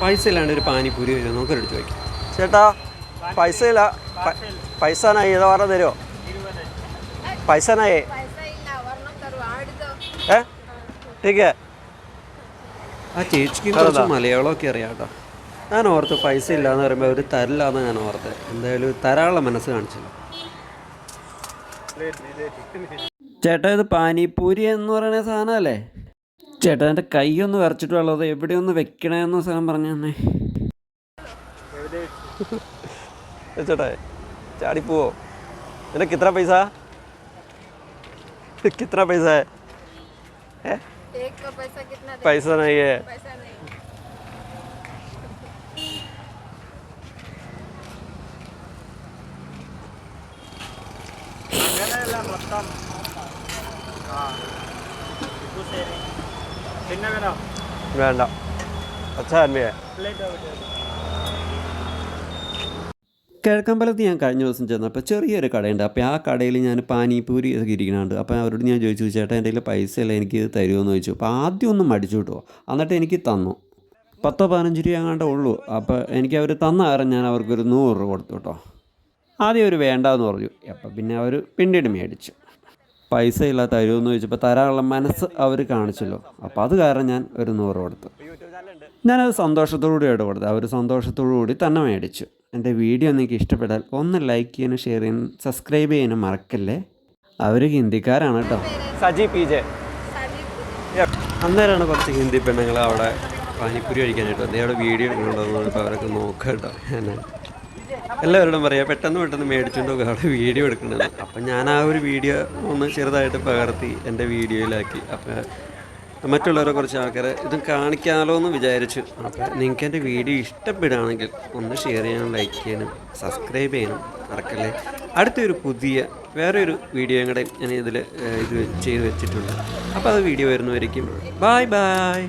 പൈസ ഇല്ലാണ്ട് ഒരു പാനിപ്പൂരി വരും നമുക്ക് എടുത്ത് വയ്ക്കാം ചേട്ടാ പൈസ ഇല്ല പൈസ ഏതാ ഏതോ പറഞ്ഞ തരുമോ പൈസ നായി ഏ? ടീക്ക് ആ ചേച്ചിക്ക് മലയാളമൊക്കെ അറിയാം കേട്ടോ ഞാൻ ഓർത്ത് പൈസ ഇല്ലാന്ന് പറയുമ്പോൾ അവർ തരില്ലാന്ന് ഞാൻ ഓർത്ത് എന്തായാലും തരാനുള്ള മനസ്സ് കാണിച്ചില്ല. ചേട്ടാ ഇത് പാനിപ്പൂരി എന്ന് പറയുന്ന സാധനമല്ലേ? ചേട്ടാ എന്റെ കൈയൊന്ന് വരച്ചിട്ട് ഉള്ളത് എവിടെയൊന്ന് വെക്കണേന്ന് സാധനം പറഞ്ഞു തന്നെ. ചേട്ടാ ചാടിപ്പോവോ നിനക്ക് കിത്ര പൈസ? കിത്ര പൈസ? പൈസ നയ്യേ മൊത്തം. ആ ശരി. വേണ്ട. അച്ഛാ അന്മയെ കിഴക്കമ്പലത്ത് ഞാൻ കഴിഞ്ഞ ദിവസം ചെന്നപ്പോൾ ചെറിയൊരു കടയുണ്ട്. അപ്പോൾ ആ കടയിൽ ഞാൻ പാനിപൂരി ഒക്കെ ഇരിക്കണുണ്ട് അപ്പോൾ അവരോട് ഞാൻ ചോദിച്ചു ചേട്ടാ എന്റെ കയ്യിൽ പൈസ അല്ല എനിക്ക് ഇത് തരുമോ ചോദിച്ചു. അപ്പോൾ ആദ്യം ഒന്നും മടിച്ചു കിട്ടുമോ എന്നിട്ട് എനിക്ക് തന്നു. പത്തോ പതിനഞ്ച് രൂപ അങ്ങാണ്ടേ ഉള്ളൂ. അപ്പോൾ എനിക്ക് അവർ തന്ന കാരണം ഞാൻ അവർക്കൊരു നൂറ് രൂപ കൊടുത്തു കേട്ടോ. ആദ്യം അവർ വേണ്ടാന്ന് പറഞ്ഞു. അപ്പം പിന്നെ അവർ പിന്നീട് മേടിച്ചു. പൈസ ഇല്ല തരുമെന്ന് ചോദിച്ചപ്പോൾ തരാനുള്ള മനസ്സ് അവർ കാണിച്ചല്ലോ. അപ്പോൾ അത് കാരണം ഞാൻ ഒരു നൂറ് കൊടുത്തു. ഞാനത് സന്തോഷത്തോടുകൂടിയാണ് കൊടുത്തത് അവർ സന്തോഷത്തോടു കൂടി തന്നെ മേടിച്ചു. എന്റെ വീഡിയോ നിങ്ങൾക്ക് ഇഷ്ടപ്പെട്ടാൽ ഒന്ന് ലൈക്ക് ചെയ്യാനും ഷെയർ ചെയ്യാനും സബ്സ്ക്രൈബ് ചെയ്യാനും മറക്കല്ലേ? അവർ ഹിന്ദിക്കാരാണ് കേട്ടോ. Saji P J. അന്നേരമാണ് കുറച്ച് ഹിന്ദി പെണ്ണുങ്ങൾ അവിടെ പാനിപ്പൂരി കഴിക്കാനായിട്ട് വന്നത്. അവിടെ വീഡിയോ എടുക്കുന്നുണ്ടോ അവരൊക്കെ നോക്കാം കേട്ടോ. എല്ലാവരോടും പറയാം പെട്ടെന്ന് പെട്ടെന്ന് മേടിച്ചുകൊണ്ട് അവിടെ വീഡിയോ എടുക്കുന്നത് അപ്പം ഞാൻ ആ ഒരു വീഡിയോ ഒന്ന് ചെറുതായിട്ട് പകർത്തി എന്റെ വീഡിയോയിലാക്കി. അപ്പം മറ്റുള്ളവരെ കുറച്ച് ആൾക്കാരെ ഇത് കാണിക്കാമല്ലോ എന്ന് വിചാരിച്ചു. അപ്പോൾ നിങ്ങൾക്ക് എന്റെ വീഡിയോ ഇഷ്ടപ്പെടുകയാണെങ്കിൽ ഒന്ന് ഷെയർ ചെയ്യാനും ലൈക്ക് ചെയ്യാനും സബ്സ്ക്രൈബ് ചെയ്യാനും മറക്കല്ലേ. അടുത്തൊരു പുതിയ വേറെ ഒരു വീഡിയോയും കൂടെ ഞാൻ ഇതിൽ ഇത് ചെയ്ത് വെച്ചിട്ടുണ്ട്. അപ്പോൾ അത് വീഡിയോ വരുന്നവരിക്കും. Bye bye